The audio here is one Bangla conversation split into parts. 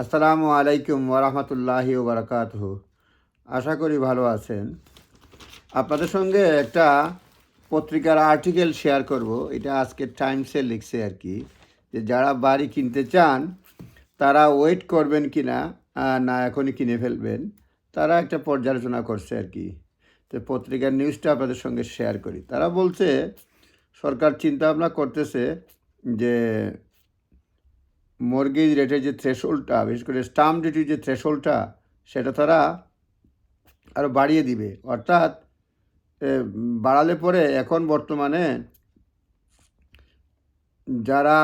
আসসালামু আলাইকুম ওরহমতুল্লাহি ওবরাকাত আশা করি ভালো আছেন। আপনাদের সঙ্গে একটা পত্রিকার আর্টিকেল শেয়ার করব। এটা আজকে টাইমসে লিখছে আর কি, যে যারা বাড়ি কিনতে চান, তারা ওয়েট করবেন কি না না এখনই কিনে ফেলবেন, তারা একটা পর্যালোচনা করছে আর কি। তো পত্রিকার নিউজটা আপনাদের সঙ্গে শেয়ার করি। তারা বলছে, সরকার চিন্তা ভাবনা করতেছে যে মর্গেজ রেটের যে থ্রেশোল্ডটা বিশেষ করে স্টাম্প ডিউটির যে থ্রেশোল্ডটা সেটা তারা আরও বাড়িয়ে দিবে। অর্থাৎ বাড়ালে পরে এখন বর্তমানে যারা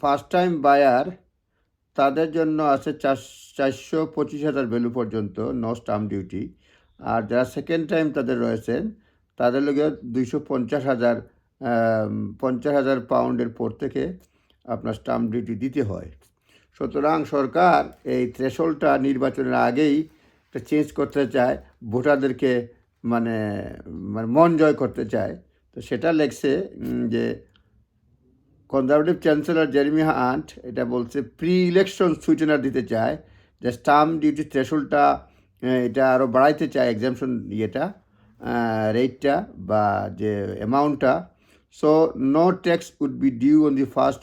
ফার্স্ট টাইম বায়ার তাদের জন্য আছে চার, চারশো পঁচিশ হাজার ভ্যালু পর্যন্ত নো স্টাম্প ডিউটি আর যারা সেকেন্ড টাইম তাদের রয়েছেন, তাদের লোকে দুইশো পঞ্চাশ হাজার পঞ্চাশ হাজার পাউন্ডের পর থেকে আপনার স্টাম্প ডিউটি দিতে হয়। সুতরাং সরকার এই থ্রেশলটা নির্বাচনের আগেই এটা চেঞ্জ করতে চায়, ভোটারদেরকে মানে মানে মন জয় করতে চায়। তো সেটা লেখছে যে কনজারভেটিভ চ্যান্সেলর জেরিমি হান্ট এটা বলছে প্রি ইলেকশন সুইটেনার দিতে চায়, যে স্টাম্প ডিউটি থ্রেশলটা এটা আরও বাড়াইতে চায় এক্সামশন ইয়েটা রেটটা বা যে অ্যামাউন্টটা so no tax would be due on the first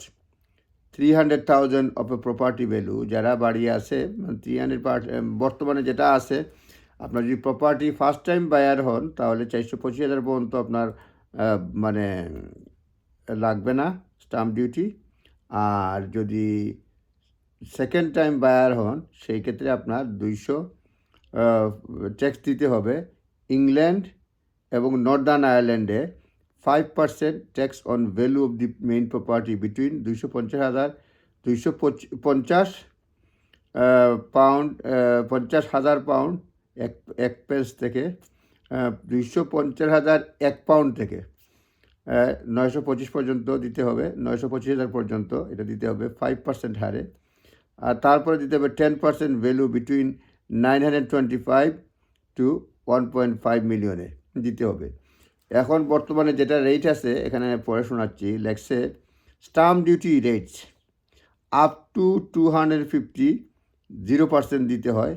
three hundred thousand of a property value যারা বাড়ি আছে থ্রি হান্ড্রেড বর্তমানে যেটা আছে, আপনার যদি প্রপার্টি ফার্স্ট টাইম বায়ার হন, তাহলে চারশো পঁচিশ হাজার পর্যন্ত আপনার মানে লাগবে না স্টাম্প ডিউটি আর যদি সেকেন্ড টাইম বায়ার হন, সেই ক্ষেত্রে আপনার দুইশো ট্যাক্স দিতে হবে। ইংল্যান্ড এবং নর্দার্ন আয়ারল্যান্ডে five percent tax on value of the main property between দুইশো পঞ্চাশ হাজার দুইশো পঞ্চাশ পাউন্ড পঞ্চাশ হাজার পাউন্ড এক এক পেজ থেকে দুইশো পঞ্চাশ হাজার এক পাউন্ড থেকে নয়শো পঁচিশ পর্যন্ত দিতে হবে, নয়শো পঁচিশ হাজার পর্যন্ত, এটা দিতে হবে ফাইভ পার্সেন্ট হারে। আর তারপরে দিতে হবে ten percent value between nine hundred twenty five to one point five মিলিয়নে দিতে হবে। এখন বর্তমানে যেটা রেট আছে, এখানে পড়ে শোনাচ্ছি, লেখছে stamp duty rates up to two hundred fifty zero percent দিতে হয়।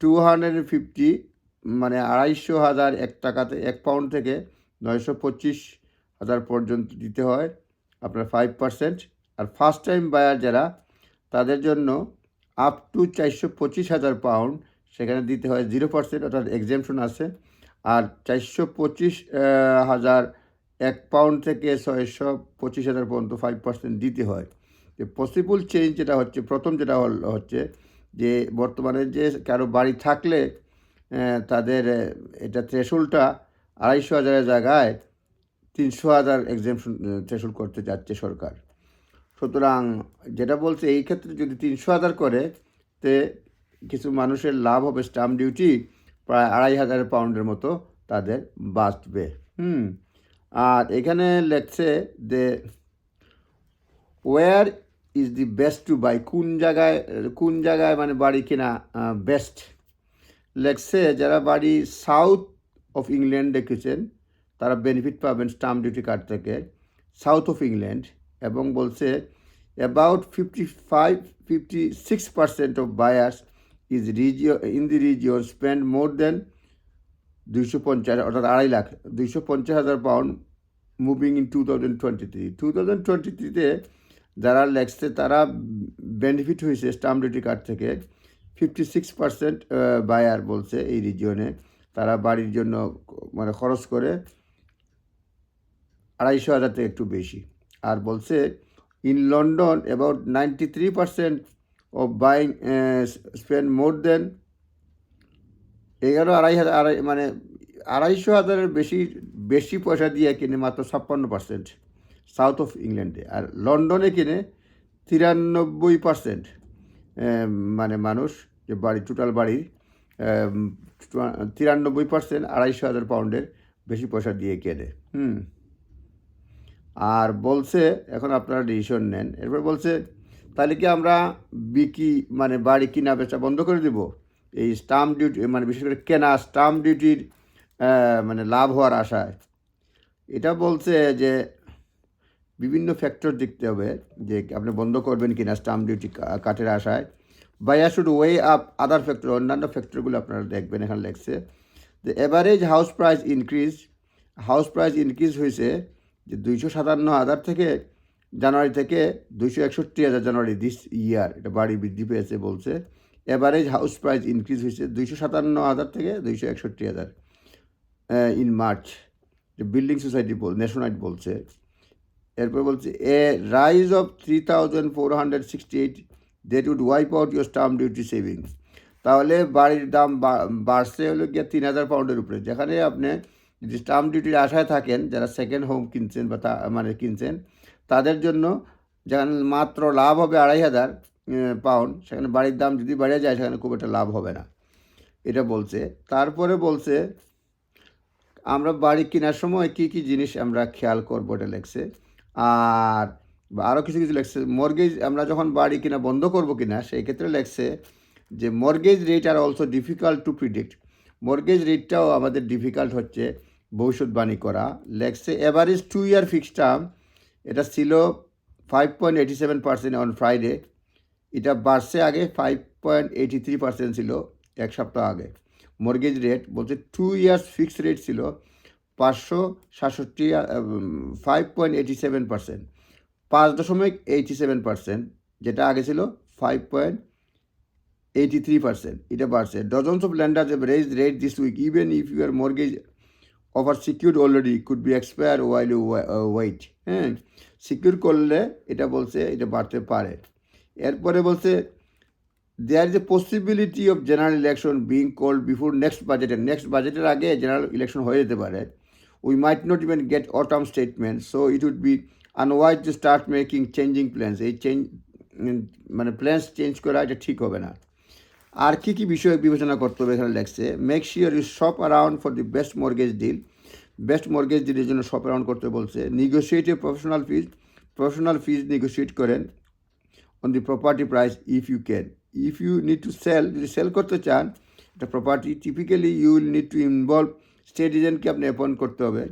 টু হান্ড্রেড ফিফটি মানে আড়াইশো হাজার, এক টাকাতে, এক পাউন্ড থেকে নয়শো পঁচিশ হাজার পর্যন্ত দিতে হয়, আপনার ফাইভ পার্সেন্ট আর ফার্স্ট টাইম বায়ার যারা, তাদের জন্য আপ টু চারশো পঁচিশ হাজার পাউন্ড সেখানে দিতে হয় জিরো পার্সেন্ট অর্থাৎ এক্সামশন আছে। আর চারশো পঁচিশ হাজার এক পাউন্ড থেকে ছয়শো পঁচিশ হাজার পর্যন্ত ফাইভ পার্সেন্ট দিতে হয়। যে পসিবল চেঞ্জ যেটা হচ্ছে, প্রথম যেটা হচ্ছে যে বর্তমানে যে কারও বাড়ি থাকলে তাদের এটা থ্রেশোল্ডটা আড়াইশো হাজারের জায়গায় তিনশো হাজার এক্সামশন থ্রেশোল্ড করতে যাচ্ছে সরকার। সুতরাং যেটা বলছে, এই ক্ষেত্রে যদি তিনশো হাজার করে, তে কিছু মানুষের লাভ হবে স্টাম্প ডিউটি প্রায় আড়াই হাজার পাউন্ডের মতো তাদের বাঁচবে। হুম। আর এখানে লেখছে যে where is the best to buy কোন জায়গায় কোন জায়গায় মানে বাড়ি কিনা বেস্ট লেখছে, যারা বাড়ি সাউথ অফ ইংল্যান্ড দেখেছেন, তারা বেনিফিট পাবেন স্টাম্প ডিউটি কার্ড থেকে সাউথ অফ ইংল্যান্ড এবং বলছে about fifty five fifty six percent of buyers is রিজিও in the region spend more than দুইশো পঞ্চাশ, অর্থাৎ আড়াই লাখ, দুইশো পঞ্চাশ হাজার pound moving in two thousand twenty three two thousand twenty থ্রিতে যারা লেগসে তারা বেনিফিট হয়েছে স্টাম্প ডিউটি কার্ড থেকে। ফিফটি সিক্স পার্সেন্ট বায়ার বলছে এই রিজিয়নে তারা বাড়ির জন্য মানে খরচ করে আড়াইশো হাজার থেকে একটু বেশি। আর বলছে in London about ninety three percent of buying spend more than এগারো, আড়াই হাজার, আড়াই মানে আড়াইশো হাজারের বেশি বেশি পয়সা দিয়ে কিনে মাত্র ছাপ্পান্ন পার্সেন্ট সাউথ অফ ইংল্যান্ডে আর লন্ডনে কিনে তিরানব্বই পার্সেন্ট মানে মানুষ, যে বাড়ি টোটাল বাড়ির তিরানব্বই পার্সেন্ট আড়াইশো হাজার পাউন্ডের বেশি পয়সা দিয়ে কেনে। হুম। আর বলছে, এখন আপনারা ডিসিশন নেন। এরপর বলছে তাহলে কি আমরা বিকি মানে বাড়ি কিনা বেচা বন্ধ করে দিব? এই স্টাম্প ডিউটি মানে বিশেষ করে কেনা স্টাম্প ডিউটির মানে লাভ হওয়ার আশায়। এটা বলছে যে বিভিন্ন ফ্যাক্টর দেখতে হবে যে আপনি বন্ধ করবেন কিনা স্টাম্প ডিউটি কাটের আশায়। Buyer should weigh up other factor অন্যান্য ফ্যাক্টরগুলো আপনারা দেখবেন, এখানে লেখছে। The average house price increase house price increase হয়েছে যে দুইশো সাতান্ন হাজার থেকে জানুয়ারি থেকে দুইশো একষট্টি হাজার জানুয়ারি দিস ইয়ার এটা বাড়ি বৃদ্ধি পেয়েছে বলছে। এভারেজ হাউস প্রাইস ইনক্রিজ হয়েছে দুইশো সাতান্ন হাজার থেকে দুইশো একষট্টি হাজার ইন মার্চ বিল্ডিং সোসাইটি বল ন্যাশনাইট বলছে। এরপর বলছে a rise of three thousand four hundred sixty eight that would wipe out your stamp duty savings তাহলে বাড়ির দাম বাড়ছে হলো গিয়ে তিন হাজার পাউন্ডের উপরে। যেখানে আপনি যদি স্টাম্প ডিউটির আশায় থাকেন, যারা সেকেন্ড হোম কিনছেন বা তা মানে কিনছেন তাদের জন্য যেখানে মাত্র লাভ হবে আড়াই হাজার পাউন্ড সেখানে বাড়ির দাম যদি বেড়ে যায়, সেখানে খুব একটা লাভ হবে না। এটা বলছে। তারপরে বলছে, আমরা বাড়ি কেনার সময় কি কি জিনিস আমরা খেয়াল করব এটা লেখছে। আর আরও কিছু কিছু লেখছে। মর্গেজ আমরা যখন বাড়ি কিনা বন্ধ করব কিনা, সেই ক্ষেত্রে লেখছে যে mortgage rate are also difficult to predict mortgage রেটটাও আমাদের ডিফিকাল্ট হচ্ছে ভবিষ্যৎবাণী করা। লেখছে average two year fixed term এটা ছিল five point eighty seven percent on Friday এটা বাড়ছে আগে five point eighty three percent ছিল এক সপ্তাহ আগে। মর্গেজ রেট বলছে টু ইয়ার্স ফিক্সড রেট ছিল পাঁচশো সাতষট্টি five point eighty seven percent পাঁচ দশমিক এইটি সেভেন পার্সেন্ট যেটা আগে ছিল five point eighty three percent এটা বাড়ছে। Dozens of lenders raise rate this week even if your mortgage offer secure already could be expire while you wait হ্যাঁ? সিকিউর করলে এটা বলছে এটা বাড়তে পারে। এরপরে বলছে there is a possibility of general election being called before next বাজেটের নেক্সট বাজেটের আগে জেনারেল ইলেকশন হয়ে যেতে পারে। We might not even get autumn statement so it would be unwise to start making changing plans এই চেঞ্জ মানে প্ল্যান্স চেঞ্জ করা এটা ঠিক হবে না। আর কী কী বিষয় বিবেচনা করতে হবে এখানে লেখছে make sure you shop around for the best mortgage deal best mortgage ডিলের জন্য শপ অ্যারাউন্ড করতে বলছে। Negotiate professional fees professional fees negotiate করেন on the property price if you can if you need to sell যদি সেল করতে চান এটা property typically you will need to involve estate এজেন্টকে আপনি অ্যাপয়েন্ট করতে হবে।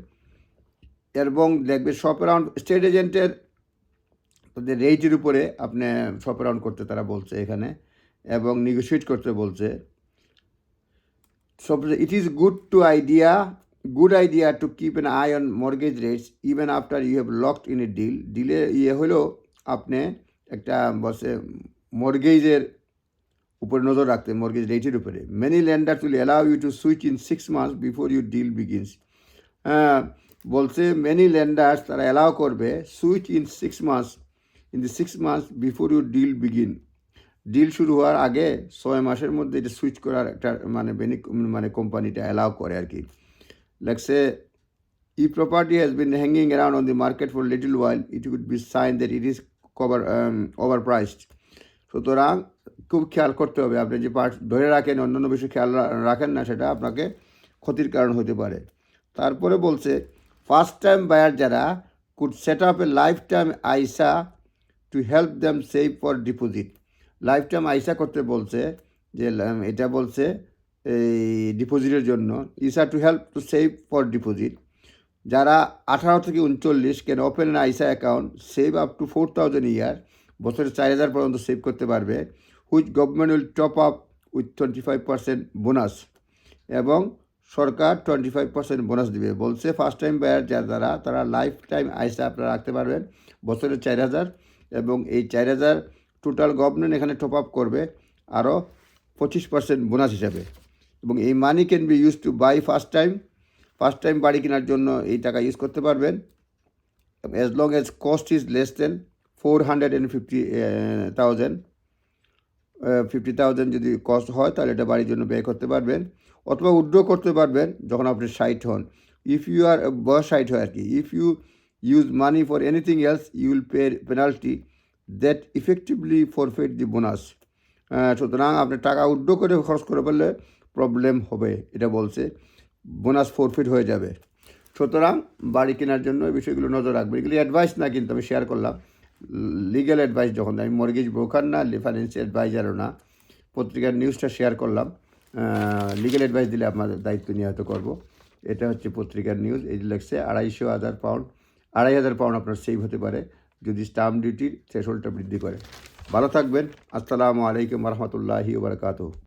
এবং দেখবে শপ অ্যারাউন্ড স্টেট এজেন্টের তাদের রেটের উপরে আপনি শপ অ্যারাউন্ড করতে তারা বলছে এখানে। এবং নিগোসিয়েট করতে বলছে। So it is good to idea good idea to keep an eye on mortgage rates even after you have locked in a deal delay ইয়ে হলেও আপনি একটা বসে মর্গেজের উপরে নজর রাখতে মর্গেজ রেটের উপরে। Many lender will allow you to switch in six months before you deal begins হ্যাঁ বলছে মেনি ল্যান্ডার্স তারা অ্যালাউ করবে switch in six months in the six months before you deal begin deal শুরু হওয়ার আগে ছয় মাসের মধ্যে এটা সুইচ করার একটা মানে বেনি মানে কোম্পানিটা অ্যালাউ করে আর কি। লেখছে if property has been hanging around on the market for little while it would be sign that it is cover over priced সুতরাং খুব খেয়াল করতে হবে, আপনি যে পার্ট ধরে রাখেন, অন্যান্য বিষয়ে খেয়াল রাখেন না, সেটা আপনাকে ক্ষতির কারণ হতে পারে। তারপরে বলছে ফার্স্ট টাইম বায়ার যারা could set up a lifetime ISA to help them save for deposit lifetime ISA করতে বলছে যে এটা বলছে এই ডিপোজিটের জন্য ISA to help to save for deposit যারা আঠারো থেকে উনচল্লিশ can open an ISA account save up to four thousand year বছরে চার হাজার পর্যন্ত সেভ করতে পারবে which government will top up with twenty five percent bonus এবং সরকার টোয়েন্টি ফাইভ পার্সেন্ট বোনাস দিবে। বলছে ফার্স্ট টাইম বায়ার যারা, তারা লাইফ টাইম আইসা আপনারা রাখতে পারবেন, বছরে চার হাজার এবং এই চার হাজার টোটাল গভর্নমেন্ট এখানে টপ আপ করবে আরও পঁচিশ পার্সেন্ট বোনাস হিসাবে। এবং এই money can be use to buy first time first time বাড়ি কেনার জন্য এই টাকা ইউজ করতে পারবেন। As long as cost is less than four hundred and fifty thousand fifty thousand যদি কস্ট হয়, তাহলে এটা বাড়ির জন্য ব্যয় করতে পারবেন। অথবা উইড্র করতে পারবেন যখন আপনি সাইট হন। ইফ ইউ আর বয়স সাইট হয় আর কি। If you use money for anything else you will pay penalty that effectively forfeit the bonus সুতরাং আপনি টাকা উইড্র করে খরচ করে ফেললে প্রবলেম হবে, এটা বলছে। বোনাস ফরফিট হয়ে যাবে। সুতরাং বাড়ি কেনার জন্য এই বিষয়গুলো নজর রাখবেন। এগুলি অ্যাডভাইস না, কিন্তু আমি শেয়ার করলাম। লিগ্যাল অ্যাডভাইস যখন, আমি মর্গেজ ব্রোকার না ফাইন্যান্সিয়াল অ্যাডভাইজারও না, পত্রিকার নিউজটা শেয়ার করলাম। লিগ্যাল অ্যাডভাইস দিলে আপনাদের দায়িত্ব নিয়ে হয়তো করব। এটা হচ্ছে পত্রিকার নিউজ এই লেখছে, আড়াইশো হাজার পাউন্ড আড়াই হাজার পাউন্ড আপনার সেভ হতে পারে। যদি স্টাম্প ডিউটির থ্রেশোল্ডটা বৃদ্ধি করে। ভালো থাকবেন। আসসালামু আলাইকুম রহমতুল্লাহি বারকাতু